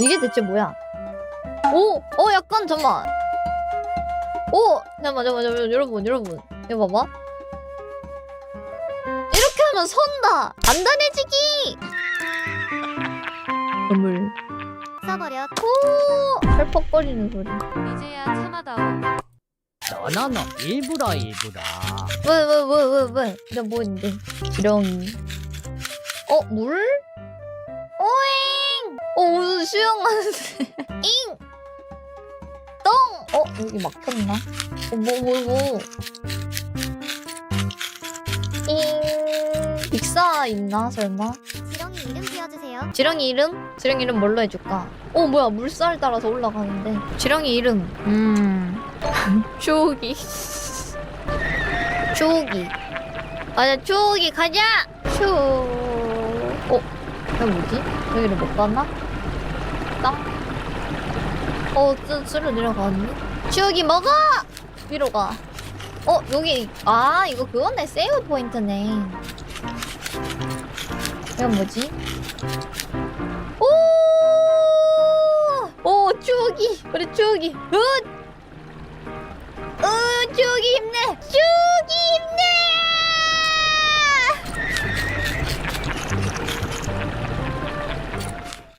이게 대체 뭐야? 오! 어 약간 잠만 오! 잠깐만 잠깐만 잠깐만 여러분 여러분 이거 봐봐 이렇게 하면 선다 단단해지기 건물 써버려. 오! 펄퍽거리는 소리 이제야 참아다오. 너너너 일부러 일부러 왜 왜 왜 왜왜 내가 뭐 했는데 지렁이 어 물? 어 수영하는데 잉 똥! 어 여기 막혔나? 어 뭐 뭐 뭐잉 빅사 있나 설마? 지렁이 이름 지어주세요. 지렁이 이름? 지렁이 이름 뭘로 해줄까? 어 뭐야 물살 따라서 올라가는데 지렁이 이름 음 추억이 추억이 가자 추억이 가자 추 어? 여기 뭐지? 여기를 못 갔나? 땅? 어 쓰, 쓰러 내려가는데? 추억이 먹어! 위로 가 어? 여기 아 이거 그거네 세이브 포인트네 이건 뭐지? 오! 오, 추억이! 우리 추억이! 으! 으, 힘내!